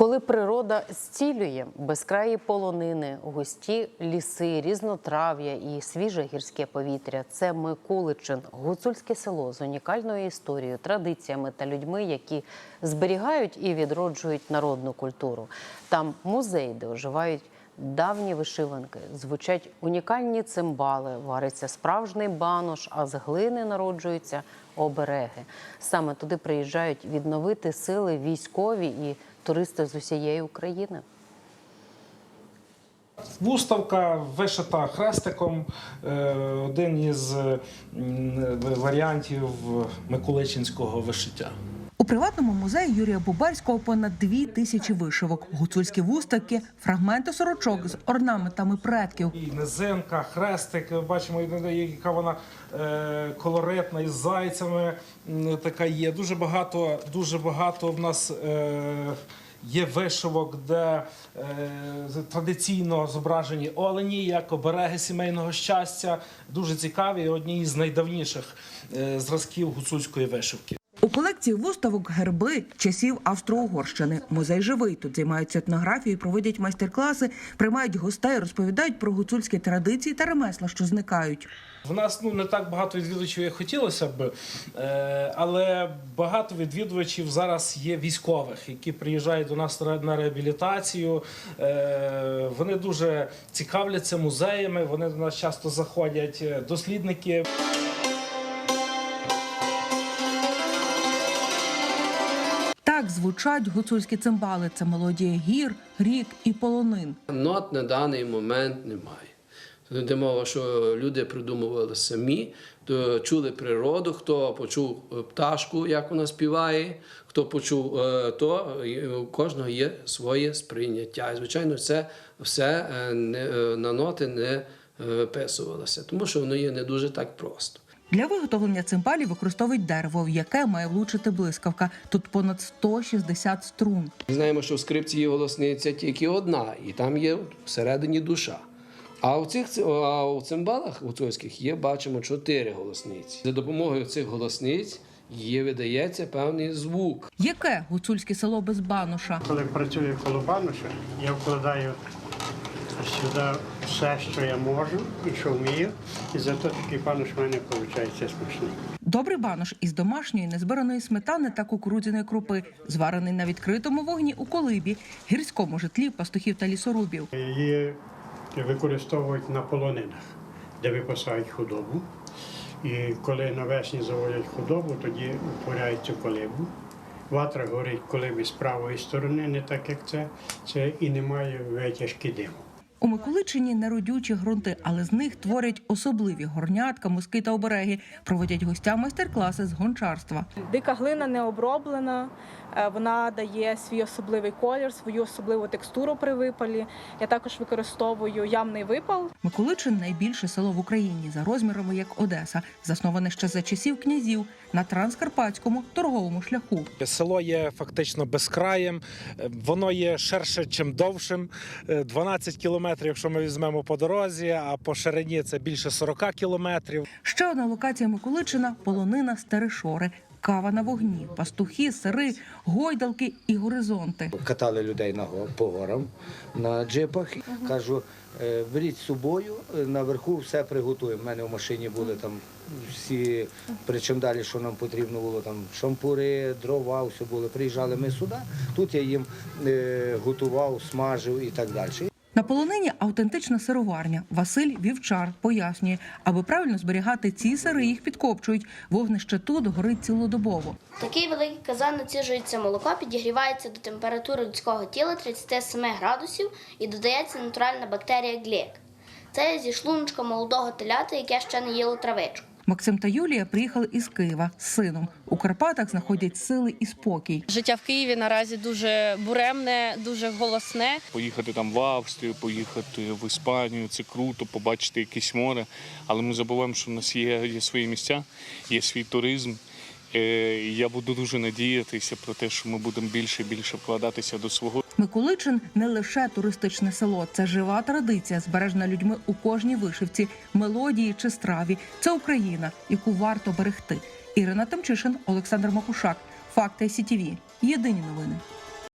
Коли природа зцілює безкраї полонини, густі ліси, різнотрав'я і свіже гірське повітря, це Микуличин, гуцульське село з унікальною історією, традиціями та людьми, які зберігають і відроджують народну культуру. Там музей, де оживають давні вишиванки, звучать унікальні цимбали, вариться справжній банош, а з глини народжуються обереги. Саме туди приїжджають відновити сили військові і туристи з усієї України. Вуставка вишита хрестиком, е, один із варіантів Миколичинського вишиття. У приватному музеї Юрія Бубарського понад дві тисячі вишивок, гуцульські вуставки, фрагменти сорочок з орнаментами предків. І низинка, хрестик, бачимо, яка вона е, колоритна із зайцями. Така є. Дуже багато, дуже багато в нас. Е, Є вишивок, де е, традиційно зображені олені як обереги сімейного щастя. Дуже цікаві, одні з найдавніших зразків гуцульської вишивки. У колекції виставок герби часів Австро-Угорщини. Музей живий. Тут займаються етнографією, проводять майстер-класи, приймають гостей, розповідають про гуцульські традиції та ремесла, що зникають. В нас ну не так багато відвідувачів, як хотілося б, е, але багато відвідувачів зараз є військових, які приїжджають до нас на реабілітацію. Е, Вони дуже цікавляться музеями. Вони до нас часто заходять е, дослідники. Так звучать гуцульські цимбали. Це мелодія гір, рік і полонин. Нот на даний момент немає. Йде мова, що люди придумували самі, то чули природу, хто почув е, пташку, як вона співає, хто почув е, то, у кожного є своє сприйняття. І, звичайно, це все е, не, на ноти не виписувалося, тому що воно є не дуже так просто. Для виготовлення цимбалів використовують дерево, в яке має влучити блискавка. Тут понад 160 струн. Знаємо, що в скрипці є голосниця тільки одна, і там є всередині душа. А у цих а у цимбалах гуцульських є, бачимо, чотири голосниці. За допомогою цих голосниць є видається певний звук. Яке гуцульське село без баноша? Коли працюю коло бануша, я вкладаю сюди все, що я можу і що вмію. І зато такий бануш в мене виходить смачний. Добрий банош із домашньої незбираної сметани та кукурудзяної крупи, зварений на відкритому вогні у колибі, гірському житлі пастухів та лісорубів. Її використовують на полонинах, де випасають худобу. І коли навесні заводять худобу, тоді утворяють цю колибу. Ватра горить в колибі з правої сторони, не так як це, це і немає витяжки диму. У Миколичині неродючі ґрунти, але з них творять особливі горнятка, муски та обереги. Проводять гостям майстер-класи з гончарства. Дика глина не оброблена, е, вона дає свій особливий колір, свою особливу текстуру при випалі. Я також використовую ямний випал. Миколичин найбільше село в Україні за розмірами як Одеса, засноване ще за часів князів на транскарпатському торговому шляху. Село є фактично безкраєм, е, воно є ширше, чим довшим. Е, 12 кілометрів, якщо ми візьмемо по дорозі, а по ширині це більше 40 кілометрів. Ще одна локація Миколичина полонина Стерешори. Кава на вогні, пастухи, сири, гойдалки і горизонти. катали людей на по горам на джипах. Кажу, «Е, беріть з собою, е, наверху все приготуємо. У мене в машині були там всі, причому далі, що нам потрібно було, там шампури, дрова, все було. Приїжджали ми сюди, тут я їм е, готував, смажив і так далі. Полонині автентична сироварня. Василь Вівчар пояснює, аби правильно зберігати ці сири, їх підкопчують. Вогнище тут горить цілодобово. Такий великий казан націжується молоко, підігрівається до температури людського тіла 37 градусів і додається натуральна бактерія глек. Це зі шлуночка молодого телята, яке ще не їло травичку. Максим та Юлія приїхали із Києва з сином. У Карпатах знаходять сили і спокій. Життя в Києві наразі дуже буремне, дуже голосне. Поїхати там в Австрію, поїхати в Іспанію, це круто, побачити якесь море. Але ми забуваємо, що в нас є, є свої місця, є свій туризм. Е, Я буду дуже надіятися про те, що ми будемо більше і більше вкладатися до свого. Миколичин не лише туристичне село, це жива традиція, збережена людьми у кожній вишивці, мелодії чи страві. Це Україна, яку варто берегти. Ірина Тимчишин, Олександр Макушак. Факти СІТІВІ. Єдині новини.